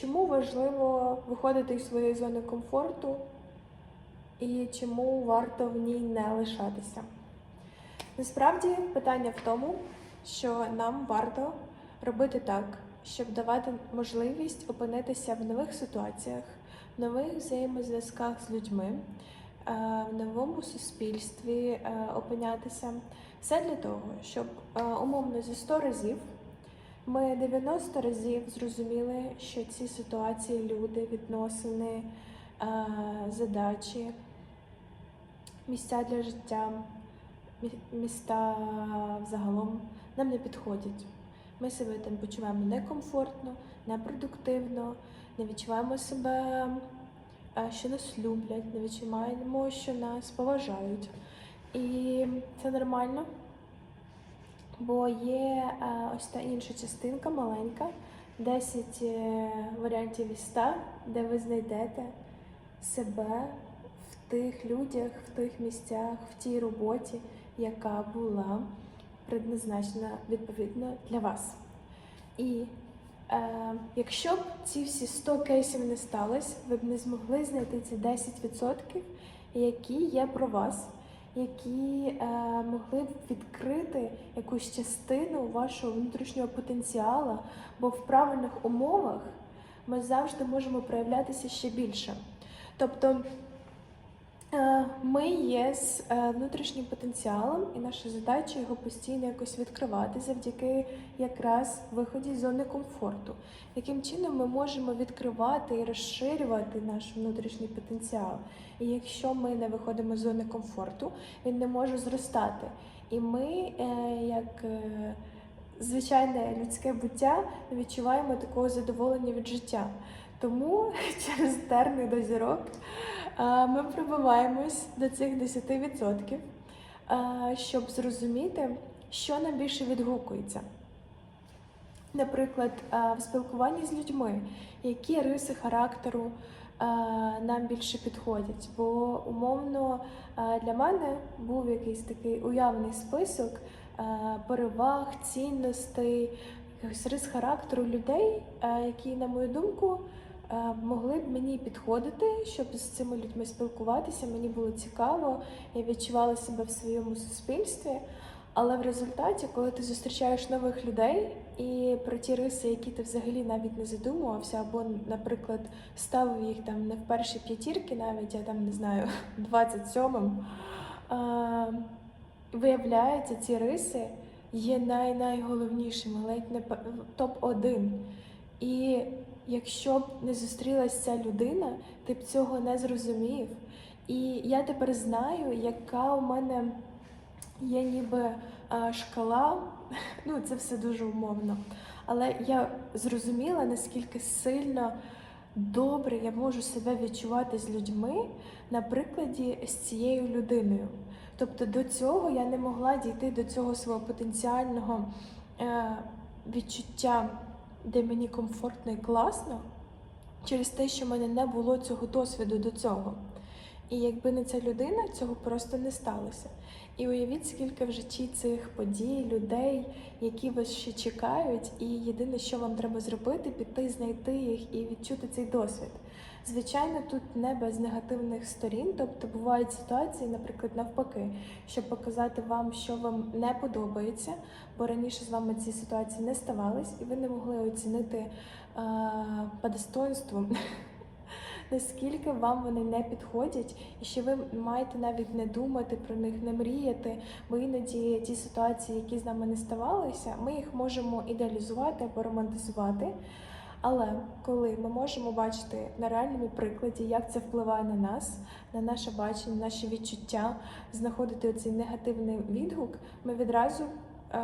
Чому важливо виходити із своєї зони комфорту і чому варто в ній не лишатися? Насправді питання в тому, що нам варто робити так, щоб давати можливість опинитися в нових ситуаціях, в нових взаємозв'язках з людьми, е, в новому суспільстві е, опинятися. Все для того, щоб е, умовно зі 100 разів ми 90 разів зрозуміли, що ці ситуації, люди, відносини, е, задачі, місця для життя, мі- міста взагалом нам не підходять. Ми себе там почуваємо некомфортно, непродуктивно, не відчуваємо себе, е, що нас люблять, не відчуваємо, що нас поважають. І це нормально. Бо є е, ось та інша частинка маленька, 10 е, варіантів із 100, де ви знайдете себе в тих людях, в тих місцях, в тій роботі, яка була предназначена відповідно для вас. І е, якщо б ці всі 100 кейсів не сталося, ви б не змогли знайти ці 10%, які є про вас які е, могли б відкрити якусь частину вашого внутрішнього потенціалу, бо в правильних умовах ми завжди можемо проявлятися ще більше. Тобто ми є з е, внутрішнім потенціалом, і наша задача його постійно якось відкривати завдяки якраз виході з зони комфорту. Яким чином ми можемо відкривати і розширювати наш внутрішній потенціал? І якщо ми не виходимо з зони комфорту, він не може зростати. І ми, е, як е, звичайне людське буття, відчуваємо такого задоволення від життя. Тому через терни до зірок е, ми пробиваємось до цих 10%, е, щоб зрозуміти, що нам більше відгукується. Наприклад, е, в спілкуванні з людьми, які риси характеру нам більше підходять. Бо умовно для мене був якийсь такий уявний список переваг, цінностей, якихось рис характеру людей, які, на мою думку, могли б мені підходити, щоб з цими людьми спілкуватися. Мені було цікаво, я відчувала себе в своєму суспільстві. Але в результаті, коли ти зустрічаєш нових людей і про ті риси, які ти взагалі навіть не задумувався, або, наприклад, ставив їх там не в перші п'ятірки, навіть я там не знаю, 27-м, е, виявляється, ці риси є най найголовнішими, ледь не топ-1. І якщо б не зустрілася ця людина, ти б цього не зрозумів. І я тепер знаю, яка у мене є ніби е, шкала, ну це все дуже умовно. Але я зрозуміла, наскільки сильно добре я можу себе відчувати з людьми на прикладі з цією людиною. Тобто до цього я не могла дійти до цього свого потенціального е, відчуття, де мені комфортно і класно, через те, що в мене не було цього досвіду до цього. І якби не ця людина, цього просто не сталося. І уявіть, скільки в житті цих подій, людей, які вас ще чекають, і єдине, що вам треба зробити, піти, знайти їх і відчути цей досвід. Звичайно, тут не без негативних сторін, тобто бувають ситуації, наприклад, навпаки, щоб показати вам, що вам не подобається, бо раніше з вами ці ситуації не ставались, і ви не могли оцінити е, по достоинству наскільки вам вони не підходять, і що ви маєте навіть не думати про них, не мріяти, бо іноді ті ситуації, які з нами не ставалися, ми їх можемо ідеалізувати або романтизувати. Але коли ми можемо бачити на реальному прикладі, як це впливає на нас, на наше бачення, наші відчуття, знаходити оцей негативний відгук, ми відразу е,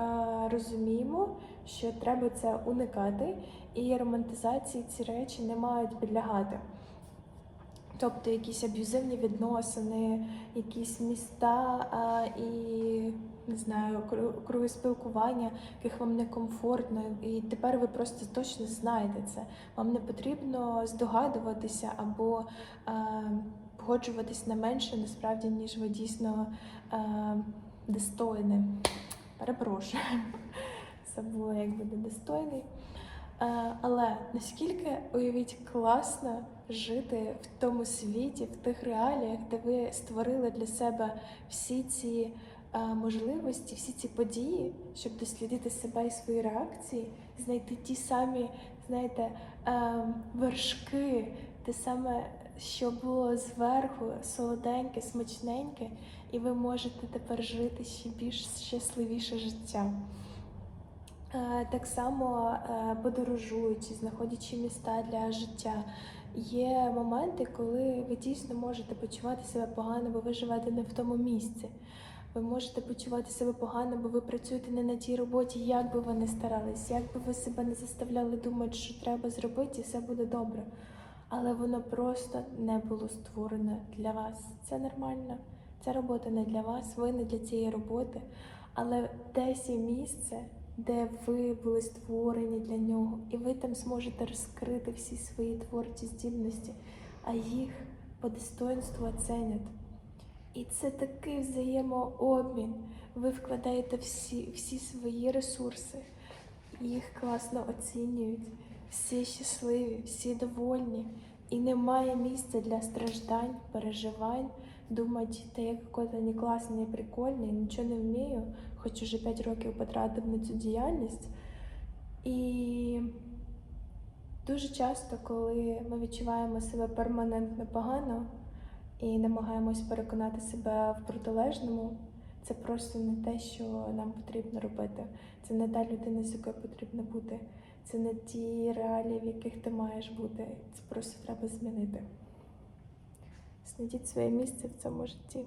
розуміємо, що треба це уникати, і романтизації ці речі не мають підлягати. Тобто якісь аб'юзивні відносини, якісь міста а, і не знаю, кру- круги спілкування, яких вам некомфортно, і тепер ви просто точно знаєте це. Вам не потрібно здогадуватися або а, погоджуватись на менше насправді, ніж ви дійсно а, достойні. Перепрошую. Забула, як буде достойний. Е, Але наскільки уявіть класно жити в тому світі, в тих реаліях, де ви створили для себе всі ці е, можливості, всі ці події, щоб дослідити себе і свої реакції, знайти ті самі, знаєте, е, вершки, те саме, що було зверху, солоденьке, смачненьке, і ви можете тепер жити ще більш щасливіше життя. Е, Так само е, подорожуючи, знаходячи міста для життя. Є моменти, коли ви дійсно можете почувати себе погано, бо ви живете не в тому місці. Ви можете почувати себе погано, бо ви працюєте не на тій роботі, як би ви не старались, як би ви себе не заставляли думати, що треба зробити, і все буде добре. Але воно просто не було створене для вас. Це нормально. Ця робота не для вас, ви не для цієї роботи. Але десь є місце, де ви були створені для нього, і ви там зможете розкрити всі свої творчі здібності, а їх по достоинству оценять. І це такий взаємообмін. Ви вкладаєте всі, всі свої ресурси, їх класно оцінюють, всі щасливі, всі довольні. І немає місця для страждань, переживань, думати, та я какой-то не класний, не прикольний, нічого не вмію, хоч уже 5 років потратив на цю діяльність. І дуже часто, коли ми відчуваємо себе перманентно погано і намагаємось переконати себе в протилежному, це просто не те, що нам потрібно робити. Це не та людина, з якою потрібно бути. Це не ті реалії, в яких ти маєш бути. Це просто треба змінити. Знайдіть своє місце в цьому житті.